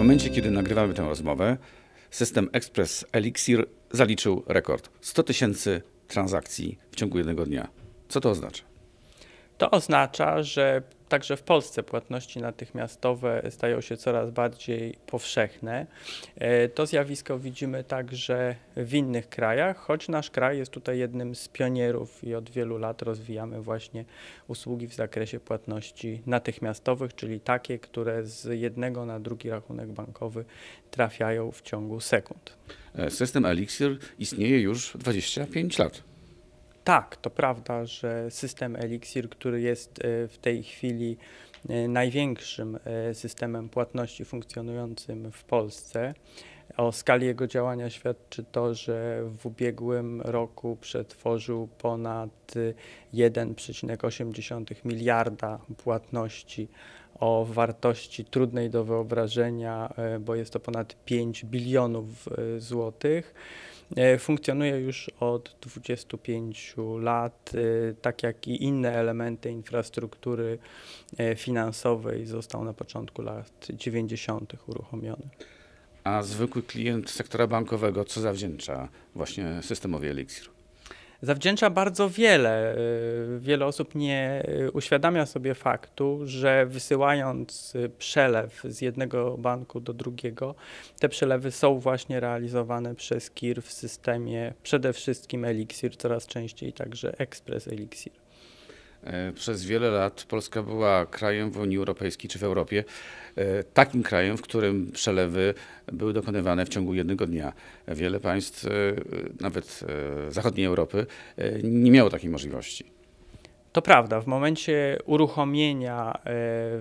momencie, kiedy nagrywamy tę rozmowę, system Express Elixir zaliczył rekord 100 tysięcy transakcji w ciągu jednego dnia. Co to oznacza? To oznacza, że także w Polsce płatności natychmiastowe stają się coraz bardziej powszechne. E, to zjawisko widzimy także w innych krajach, choć nasz kraj jest tutaj jednym z pionierów i od wielu lat rozwijamy właśnie usługi w zakresie płatności natychmiastowych, czyli takie, które z jednego na drugi rachunek bankowy trafiają w ciągu sekund. E, system Elixir istnieje już 25 lat. Tak, to prawda, że system Elixir, który jest e, w tej chwili e, największym e, systemem płatności funkcjonującym w Polsce, o skali jego działania świadczy to, że w ubiegłym roku przetworzył ponad 1,8 miliarda płatności o wartości trudnej do wyobrażenia, bo jest to ponad 5 bilionów złotych. E, funkcjonuje już od 25 lat, e, tak jak i inne elementy infrastruktury e, finansowej został na początku lat 90. uruchomiony. A zwykły klient sektora bankowego co zawdzięcza właśnie systemowi Elixir? Zawdzięcza bardzo wiele. Y, wiele osób nie y, uświadamia sobie faktu, że wysyłając y, przelew z jednego banku do drugiego, te przelewy są właśnie realizowane przez KIR w systemie przede wszystkim Elixir, coraz częściej także Express Elixir. E, przez wiele lat Polska była krajem w Unii Europejskiej czy w Europie, e, takim krajem, w którym przelewy były dokonywane w ciągu jednego dnia. Wiele państw, e, nawet zachodniej Europy, nie miało takiej możliwości. To prawda, w momencie uruchomienia e,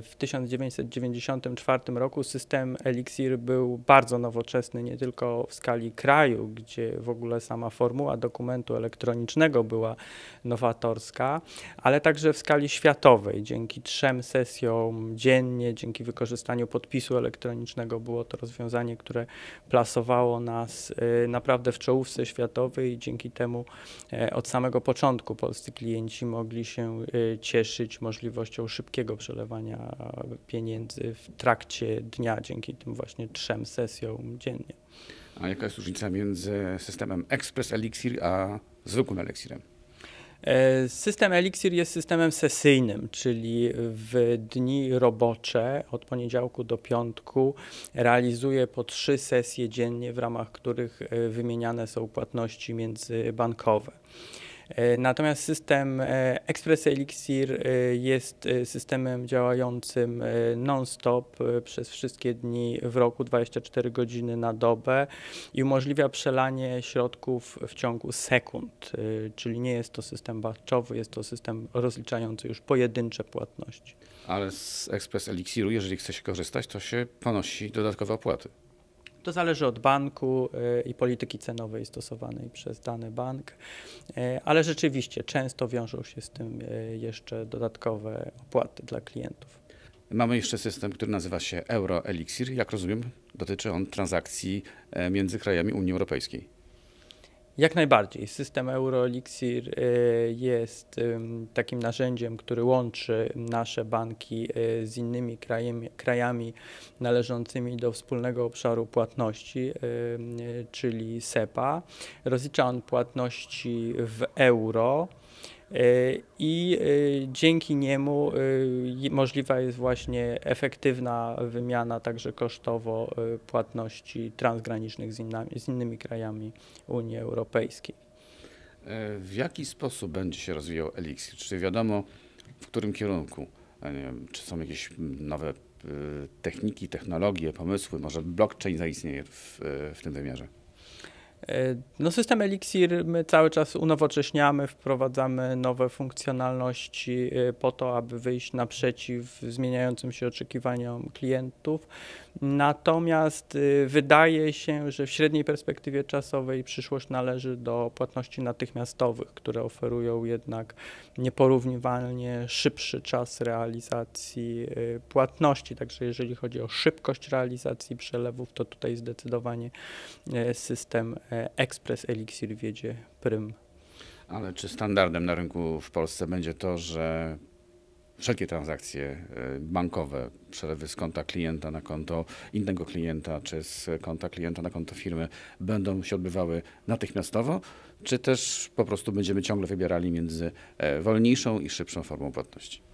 w 1994 roku system Elixir był bardzo nowoczesny, nie tylko w skali kraju, gdzie w ogóle sama formuła dokumentu elektronicznego była nowatorska, ale także w skali światowej. Dzięki trzem sesjom dziennie, dzięki wykorzystaniu podpisu elektronicznego było to rozwiązanie, które plasowało nas e, naprawdę w czołówce światowej i dzięki temu e, od samego początku polscy klienci mogli się się y, cieszyć możliwością szybkiego przelewania pieniędzy w trakcie dnia dzięki tym właśnie trzem sesjom dziennie. A jaka jest różnica między systemem Express Elixir a zwykłym Elixirem? E, system Elixir jest systemem sesyjnym, czyli w dni robocze od poniedziałku do piątku realizuje po trzy sesje dziennie, w ramach których e, wymieniane są płatności międzybankowe. E, natomiast system e, Express Elixir e, jest systemem działającym non-stop przez wszystkie dni w roku, 24 godziny na dobę i umożliwia przelanie środków w ciągu sekund, czyli nie jest to system batchowy, jest to system rozliczający już pojedyncze płatności. Ale z Express Elixiru, jeżeli chce się korzystać, to się ponosi dodatkowe opłaty. To zależy od banku y, i polityki cenowej stosowanej przez dany bank, y, ale rzeczywiście często wiążą się z tym y, jeszcze dodatkowe opłaty dla klientów. Mamy jeszcze system, który nazywa się Euro Elixir. Jak rozumiem, dotyczy on transakcji między krajami Unii Europejskiej. Jak najbardziej. System EuroElixir y, jest takim narzędziem, który łączy nasze banki y, z innymi krajami, krajami należącymi do wspólnego obszaru płatności, y, czyli SEPA. Rozlicza on płatności w euro. E, i e, dzięki niemu e, możliwa jest właśnie efektywna wymiana także kosztowo płatności transgranicznych z, innymi, z innymi krajami Unii Europejskiej. W jaki sposób będzie się rozwijał Elixir? Czy wiadomo w którym kierunku? Wiem, czy są jakieś nowe techniki, technologie, pomysły? Może blockchain zaistnieje w, w tym wymiarze? E, no system Elixir my cały czas unowocześniamy, wprowadzamy nowe funkcjonalności e, po to, aby wyjść naprzeciw zmieniającym się oczekiwaniom klientów. Natomiast e, wydaje się, że w średniej perspektywie czasowej przyszłość należy do płatności natychmiastowych, które oferują jednak nieporównywalnie szybszy czas realizacji płatności. Także jeżeli chodzi o szybkość realizacji przelewów, to tutaj zdecydowanie system Express Elixir wiedzie prym. Ale czy standardem na rynku w Polsce będzie to, że wszelkie transakcje e, bankowe, przelewy z konta klienta na konto innego klienta, czy z konta klienta na konto firmy będą się odbywały natychmiastowo, czy też po prostu będziemy ciągle wybierali między e, wolniejszą i szybszą formą płatności?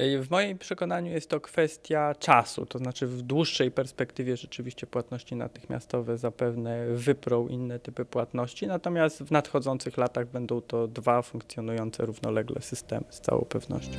Y, W moim przekonaniu jest to kwestia czasu, to znaczy w dłuższej perspektywie rzeczywiście płatności natychmiastowe zapewne wyprą inne typy płatności, natomiast w nadchodzących latach będą to dwa funkcjonujące równolegle systemy z całą pewnością.